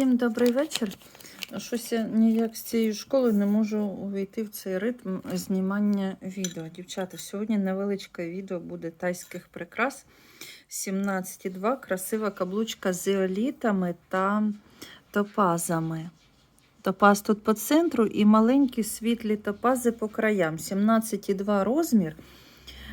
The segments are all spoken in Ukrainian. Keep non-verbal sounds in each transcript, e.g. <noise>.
Всім добрий вечір. Щось я ніяк з цією школою не можу увійти в цей ритм знімання відео. Дівчата, сьогодні невеличке відео буде тайських прикрас. 17,2. Красива каблучка з еолітами та топазами. Топаз тут по центру і маленькі світлі топази по краям. 17,2 розмір.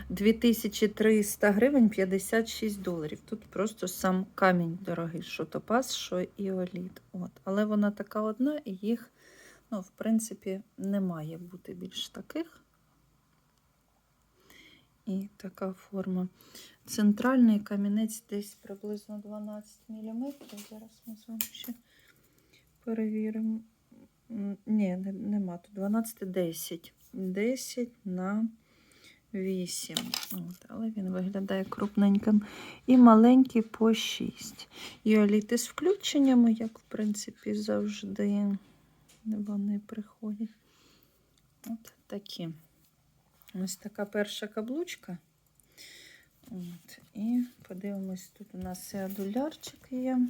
2300 гривень 56 доларів. Тут просто сам камінь дорогий, що топаз, що іоліт. От. Але вона така одна, і їх, ну, в принципі, не має бути більш таких. І така форма. Центральний камінець десь приблизно 12 мм. Зараз ми з вами ще перевіримо. Ні, нема тут 12, 10. 10 на 8. От, але він виглядає крупненьким. І маленький по 6. Іоліти з включеннями, як в принципі завжди вони приходять. От такі. Ось така перша каблучка. От, і подивимось, тут у нас адулярчик є.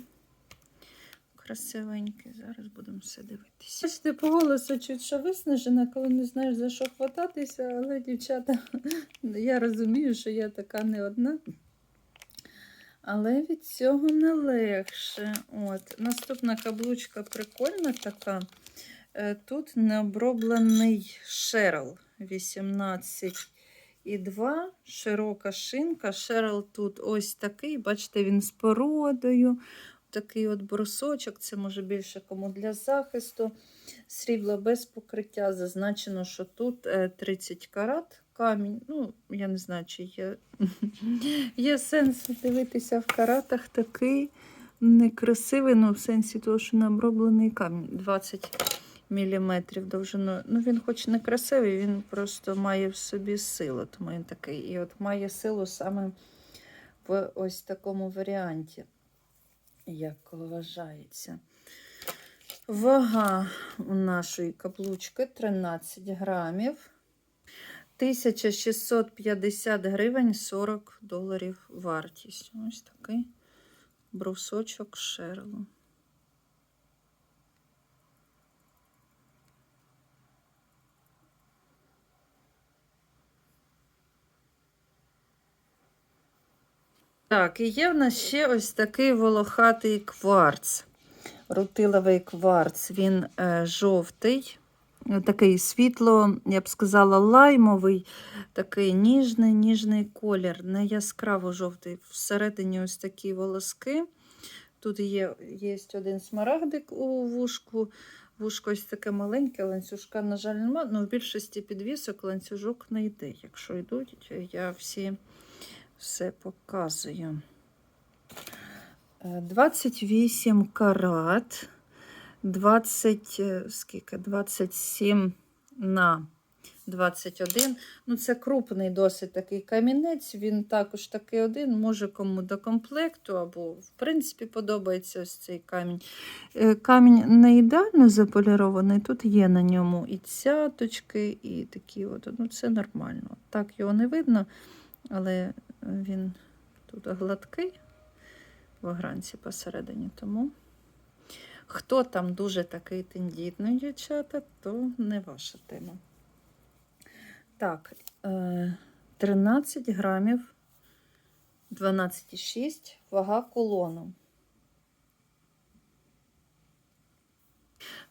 Красивенький. Зараз будемо все дивитися. Бачите, по голосу чуть що виснажена, коли не знаєш за що хвататися, але дівчата, я розумію, що я така не одна. Але від цього не легше. От. Наступна каблучка прикольна така. Е, Тут необроблений шерл 18 і 2, широка шинка. Шерл тут ось такий, бачите, він з породою. Такий от брусочок, це може більше кому для захисту. Срібло без покриття. Зазначено, що тут е, 30 карат камінь. Ну, я не знаю, чи є, <laughs> є сенс дивитися в каратах такий некрасивий, ну, в сенсі того, що не оброблений камінь. 20 мм довжиною. Ну, він хоч не красивий, він просто має в собі силу. Тому він такий. І от має силу саме в ось такому варіанті як вважається. Вага у нашої каблучки 13 грамів. 1650 гривень 40 доларів вартість. Ось такий брусочок шерлу. Так, і є в нас ще ось такий волохатий кварц. Рутиловий кварц. Він е, жовтий, такий світло, я б сказала, лаймовий, такий ніжний, ніжний колір, не яскраво жовтий. Всередині ось такі волоски. Тут є, є один смарагдик у вушку. Вушко ось таке маленьке, ланцюжка, на жаль, немає. Ну, в більшості підвісок ланцюжок не йде. Якщо йдуть, я всі все показую. Е, 28 карат, 20, е, скільки, 27 на 21. Ну, це крупний досить такий камінець. Він також такий один, може кому до комплекту, або, в принципі, подобається ось цей камінь. Е, Камінь не ідеально заполірований, тут є на ньому і цяточки, і такі от. Ну, це нормально. Так його не видно, але він тут гладкий в огранці посередині. Тому хто там дуже такий тендітний, дівчата, то не ваша тема. Так, е, 13 грамів, 12,6 вага колону.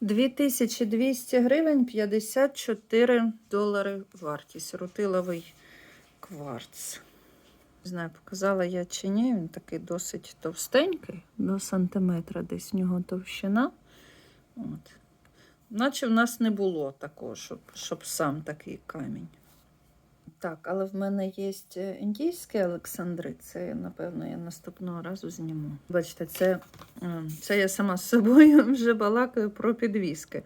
2200 гривень 54 долари вартість. Рутиловий кварц. Не знаю, показала я чи ні, він такий досить товстенький, до сантиметра десь в нього товщина. От. Наче в нас не було такого, щоб, щоб сам такий камінь. Так, але в мене є індійський Олександрит, це, напевно, я наступного разу зніму. Бачите, це, е, це я сама з собою <laughs> вже балакаю про підвіски.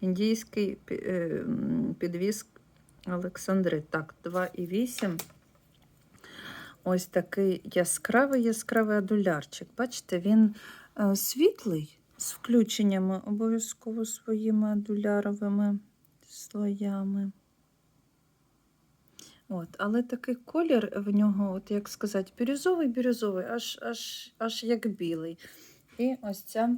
Індійський е, підвіск Олександрит. Так, 2,8. Ось такий яскравий яскравий адулярчик. Бачите, він е, світлий з включеннями обов'язково своїми адуляровими слоями. От, але такий колір в нього, от як сказати, бірюзовий бірюзовий аж, аж, аж як білий. І ось ця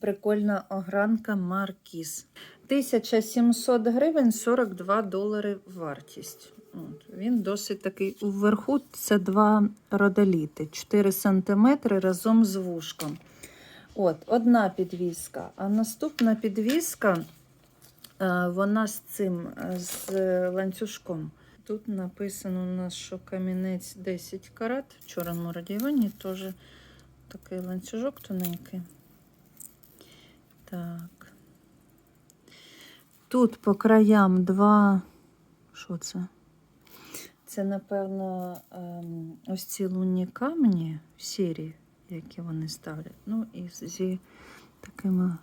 Прикольна огранка Маркіз. 1700 гривень 42 долари вартість. От, він досить такий. Вверху це два родоліти, 4 см разом з вушком. От, одна підвіска. А наступна підвіска, е, вона з цим, е, з ланцюжком. Тут написано у нас, що камінець 10 карат. В чорному радіоні теж такий ланцюжок тоненький. Так. Тут по краям два. Що це? Це, напевно, ем, ось ці лунні камені сірі, які вони ставлять. Ну, і зі такими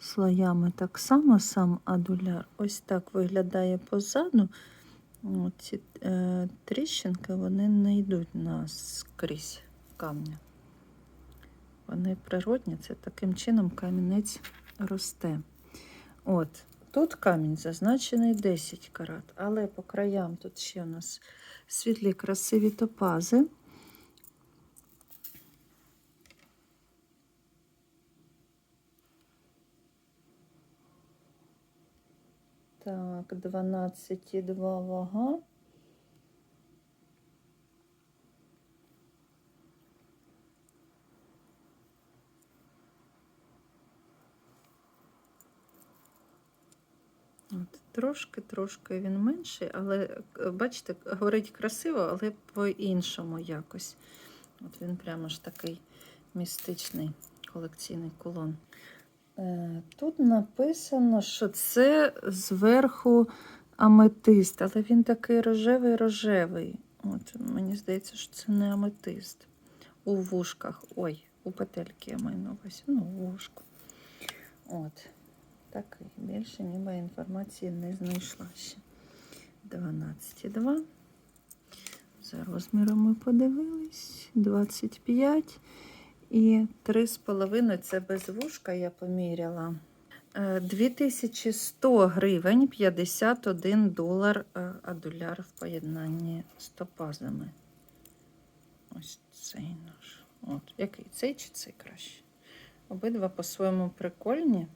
слоями так само сам адуляр. Ось так виглядає позаду. Ці е, тріщинки вони не йдуть наскрізь камня. Вони природні, це таким чином камінець росте. От, тут камінь зазначений 10 карат, але по краям тут ще у нас світлі красиві топази. Так, 12,2 вага. От, трошки, трошки він менший, але е, бачите, горить красиво, але по-іншому якось. От він прямо ж такий містичний колекційний кулон. Е, Тут написано, що це зверху аметист, але він такий рожевий-рожевий. От, мені здається, що це не аметист. У вушках. Ой, у петельки я маю на увазі. Ну, у вушку. От. Такий. Більше ніби інформації не знайшла ще. 12,2. За розміром ми подивились. 25. І 3,5 це без вушка я поміряла. Е, 2100 гривень 51 долар е, адуляр в поєднанні з топазами. Ось цей наш. От, який цей чи цей краще? Обидва по-своєму прикольні.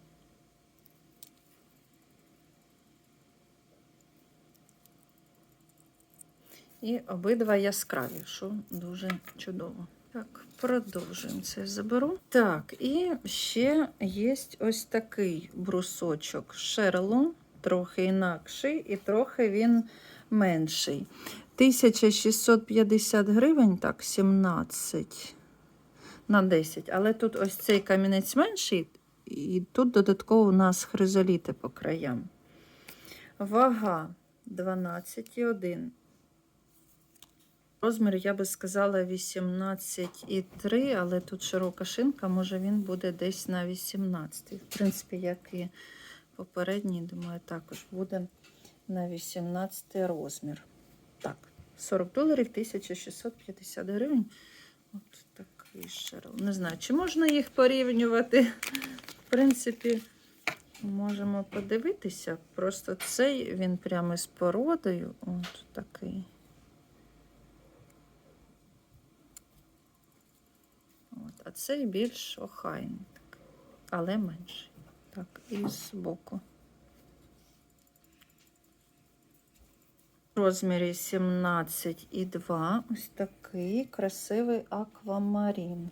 І обидва яскраві, що дуже чудово. Так, продовжуємо це заберу. Так, і ще є ось такий брусочок Шерлу, трохи інакший, і трохи він менший. 1650 гривень, так, 17 на 10. Але тут ось цей камінець менший, і тут додатково у нас хризоліти по краям. Вага 12,1. Розмір, я би сказала, 18,3, але тут широка шинка, може він буде десь на 18. В принципі, як і попередній, думаю, також буде на 18 розмір. Так, 40 доларів, 1650 гривень. От такий шерл. Не знаю, чи можна їх порівнювати. В принципі, можемо подивитися. Просто цей він прямо з породою. От такий. От, а цей більш охайний, але менший. Так, і збоку. В розмірі 17,2. Ось такий красивий аквамарін.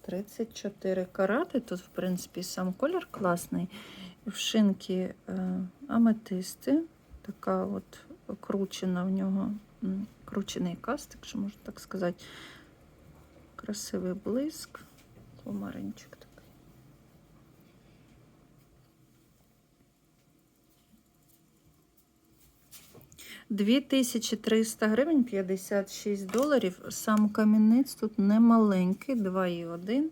34 карати. Тут, в принципі, сам колір класний. Вшинки е, аметисти. Така от кручена в нього, кручений кастик, якщо можна так сказати. Красивий блиск. Комаринчик такий. Дві тисячі 300 гривень, 56 доларів. Сам камінець тут не маленький, 2,1.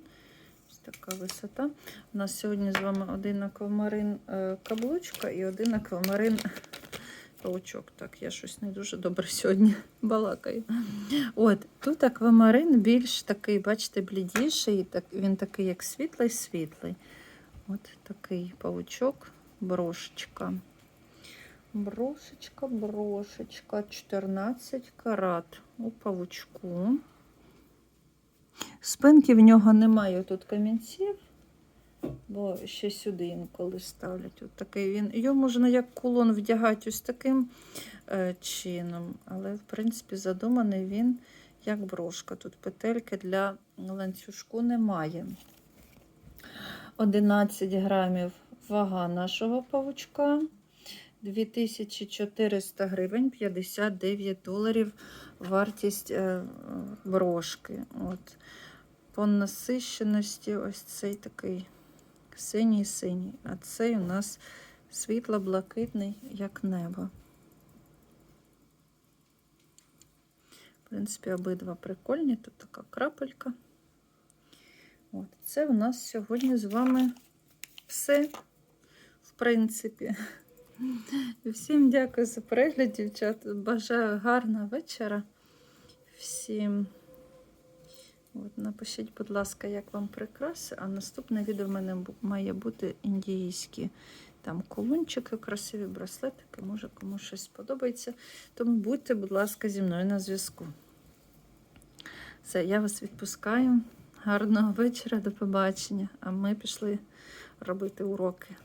Ось така висота. У нас сьогодні з вами один аквамарин е, каблучка і один аквамарин паучок. Так, я щось не дуже добре <laughs> сьогодні балакаю. От, тут аквамарин більш такий, бачите, блідіший, так, він такий, як світлий-світлий. От такий паучок, брошечка. Брошечка, брошечка, 14 карат у павучку. Спинки в нього немає тут камінців, бо ще сюди інколи ставлять. От такий він. Його можна як кулон вдягати ось таким е, чином, але, в принципі, задуманий він як брошка. Тут петельки для ланцюжку немає. 11 грамів вага нашого павучка. 2400 гривень, 59 доларів вартість е, брошки. От. По насищеності ось цей такий синій-синій, а цей у нас світло-блакитний, як небо. В принципі, обидва прикольні. Тут така крапелька. От. Це у нас сьогодні з вами все, в принципі. Всім дякую за перегляд, дівчат. Бажаю гарного вечора. Всім. Напишіть, будь ласка, як вам прикраси. А наступне відео в мене має бути індійські там колончики, красиві браслетики. Може комусь щось сподобається. Тому будьте, будь ласка, зі мною на зв'язку. Все, я вас відпускаю. Гарного вечора, до побачення. А ми пішли робити уроки.